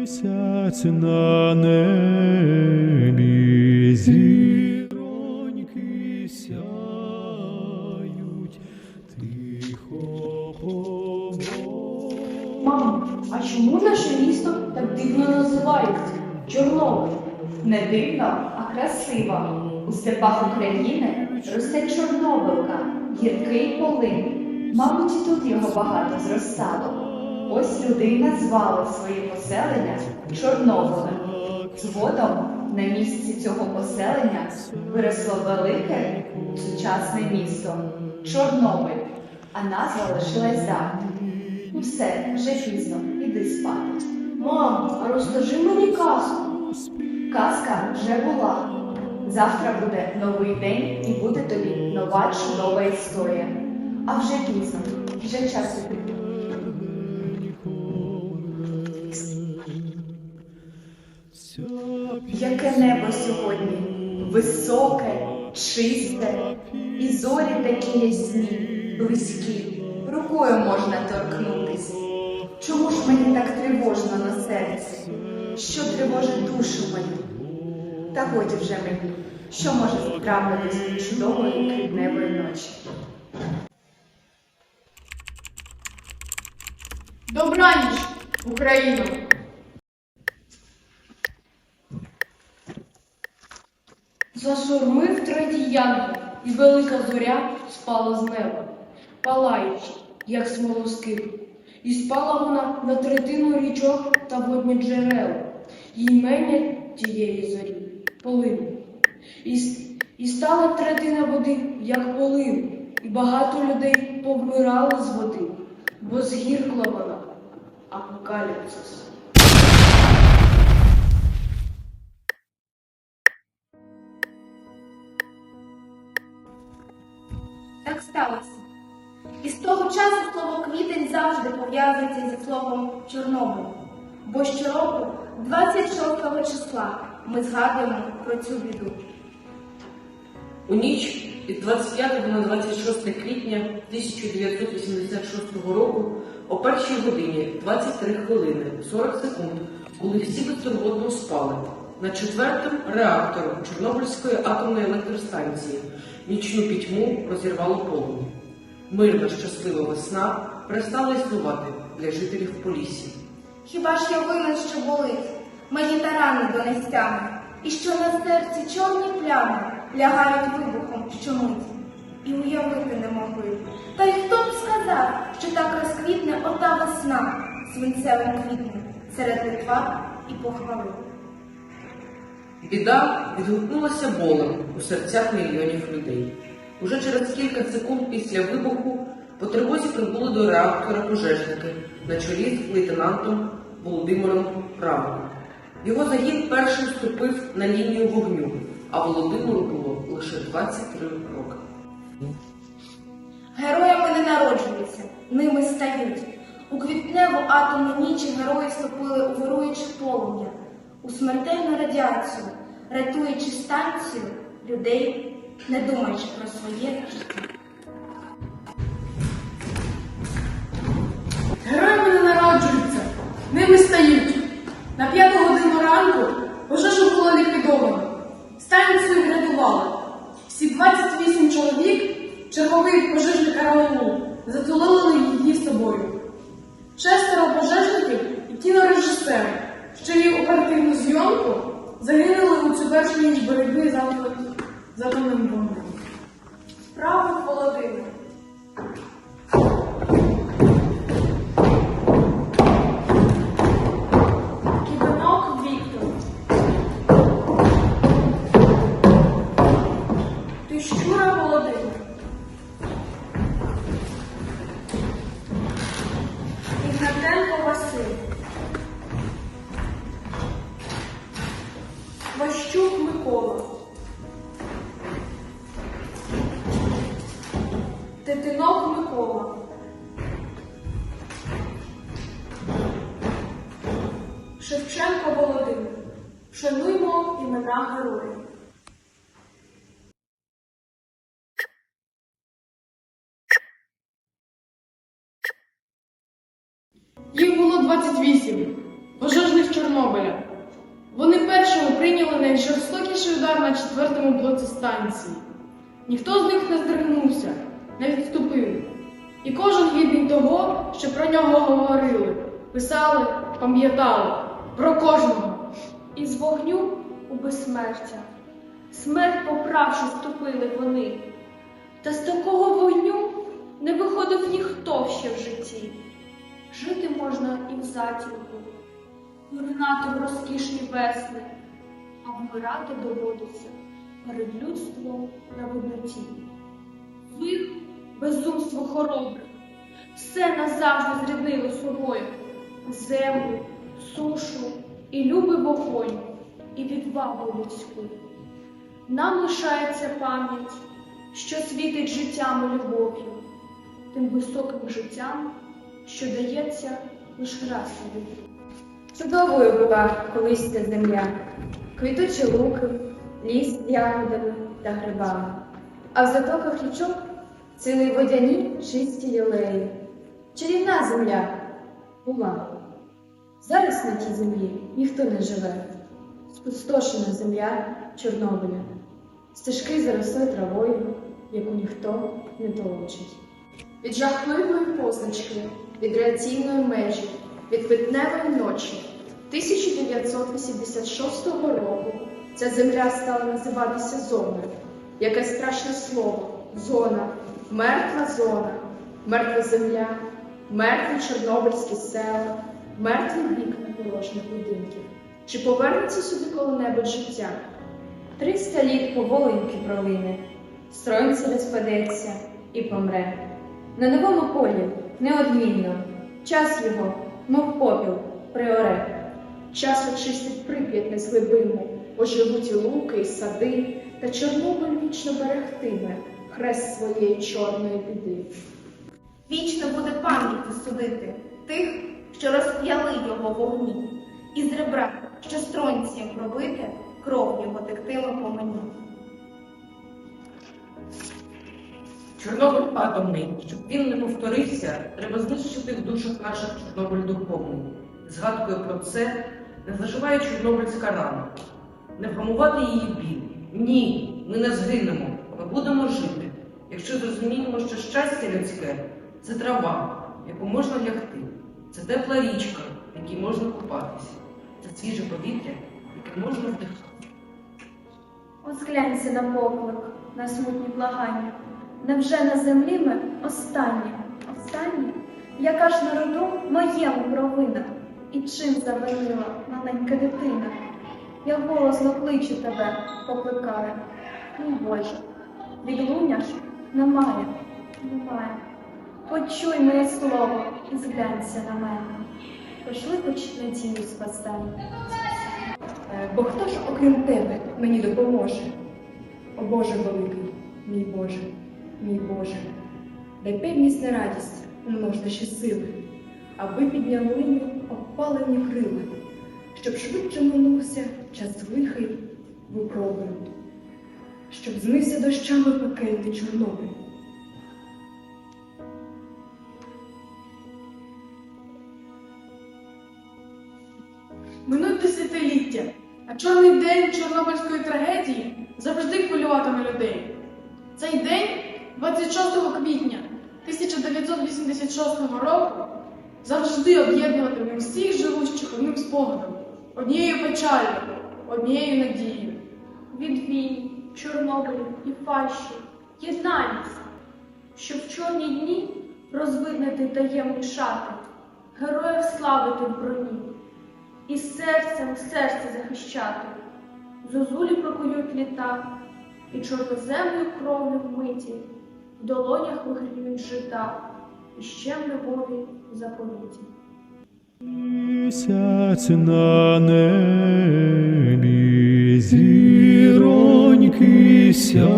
Місяць на небі, зіроньки сяють, тихо побо. Мамо, а чому наше місто так дивно називається? Чорнобиль. Не дивно, а красиво. У степах України росте чорнобилка, гіркий полин. Мабуть, і тут його багато зростало. Ось люди й назвали своє поселення Чорнобилем. Згодом на місці цього поселення виросло велике сучасне місто Чорнобиль, а назва лишилась давня. Ну все, вже пізно, іди спати. Мам, а розкажи мені казку. Казка вже була. Завтра буде новий день і буде тобі нова чудова історія. А вже пізно, вже час іти. Яке небо сьогодні високе, чисте, і зорі такі ясні, близькі, рукою можна торкнутись. Чому ж мені так тривожно на серці? Що тривожить душу мою? Та годі вже мені, що може трапитись чудової квітневої ночі. Добраніч, Україно! Засурмив третій янгол, і велика зоря спала з неба, палаючи, як смолоскип. І спала вона на третину річок та водні джерела, і імення тієї зорі полин. І, і стала третина води, як полин, і багато людей повмирали з води, бо згіркла вона. Апокаліпсис. Так сталося. І з того часу слово квітень завжди пов'язується зі словом Чорнобиль. Бо щороку, 26 числа, ми згадуємо про цю біду. У ніч із 25 на 26 квітня 1986 року о першій годині 23 хвилини 40 секунд, коли всі безтурботно спали, на четвертому реактору Чорнобильської атомної електростанції нічну пітьму розірвало полум'я. Мирна щаслива весна перестала існувати для жителів Полісі. Хіба ж я винен, що болить? Мої тарани донестями, і що на серці чорні плями лягають вибухом щомиті. І уявити не могли. Та й хто б сказав, що так розквітне ота весна свинцевим квітнем серед Литва і похвали. Біда відгукнулася болем у серцях мільйонів людей. Уже через кілька секунд після вибуху по тривозі прибули до реактора пожежники на чолі з лейтенантом Володимиром Правком. Його загін першим вступив на лінію вогню, а Володимиру було лише 23 роки. Героями не народжуються, ними стають. У квітневу атомну ніч герої вступили у вируюче полум'я, у смертельну радіацію, рятуючи станцію людей, не думаючи про своє життя. Ніч боротьби з атомним- з 28 пожежних Чорнобиля. Вони першими прийняли найжорстокіший удар на четвертому блоці станції. Ніхто з них не здригнувся, не відступив. І кожен гідний того, що про нього говорили, писали, пам'ятали про кожного. Із вогню у безсмертя. Смерть поправши, вступили вони. Та з такого вогню не виходив ніхто ще в житті. Жити можна і в затінку, виринати в розкішні весни, а вмирати доводиться перед людством на видноті. Ви, безумство хоробре, все назавжди зріднили собою землю, сушу і любий вогонь, і відвагу людську. Нам лишається пам'ять, що світить життям і любов'ю, тим високим життям, що дається лиш раз віку. Чудовою була колись ця земля, квітучі луки, ліс з ягодами та грибами, а в затоках річок цілий водяні чисті лілеї. Чарівна земля була. Зараз на тій землі ніхто не живе. Спустошена земля Чорнобиля. Стежки заросли травою, яку ніхто не толочить. Від жахливої позначки, від реаційної межі, від квітневої ночі 1986 року ця земля стала називатися зоною. Яке страшне слово зона, мертва зона, мертва земля, мертві чорнобильські села, мертві вікна порожніх будинків. Чи повернеться сюди коли-небудь життя? Триста літ поволеньки пролине, сонце розпадеться і помре. На новому полі неодмінно, час його, мов попіл, приоре. Час очистить прип'ять незглибиму, оживуть луки, і сади, та Чорнобиль вічно берегтиме хрест своєї чорної біди. Вічно буде пам'яті судити тих, що розп'яли його вогні, і з ребра, що стронцієм пробите, кров його тектиме по мені. Чорнобиль атомний, щоб він не повторився, треба знищити в душах наших Чорнобиль духовний. Згадкою про це не заживає Чорнобильська рана. Не вгамувати її біль. Ні, ми не згинемо, ми будемо жити. Якщо зрозуміємо, що щастя людське це трава, яку можна лягти, це тепла річка, в якій можна купатися, це свіже повітря, яке можна вдихати. От зглянься на поклик, на смутні благання. Невже на землі ми останні, останні, яка ж народу моєму провина, і чим завинила маленька дитина? Я голосно кличу тебе, покликаю. Мій Боже, відлуння ж немає, немає. Почуй моє слово і зглянься на мене. Пошли хоч надію спасання. Е, Бо хто ж, окрім тебе, мені допоможе? О Боже великий, мій Боже, мій Боже, дай певність на радість, множте ще сили, аби підняли ми опалені крила, щоб швидше минувся час лихий випробувань, щоб змився дощами пекельний Чорнобиль. Минуть десятиліття, а чорний день Чорнобильської трагедії завжди хвилюватиме людей. Цей день, 26 квітня 1986 року, завжди об'єднуватиме всіх живущих одним спогадом, однією печалью, однією надією. від війн, Чорнобилів і фальші, єднайтесь, щоб в чорні дні розвиднити таємні шати, героїв славити в броні, і серцем серце захищати. Зозулі прокують літа, і чорноземною кров'ю вмиті, в долонях вигріють жита, і в любові заповіті. Місяць на небі, зіроньки сяють,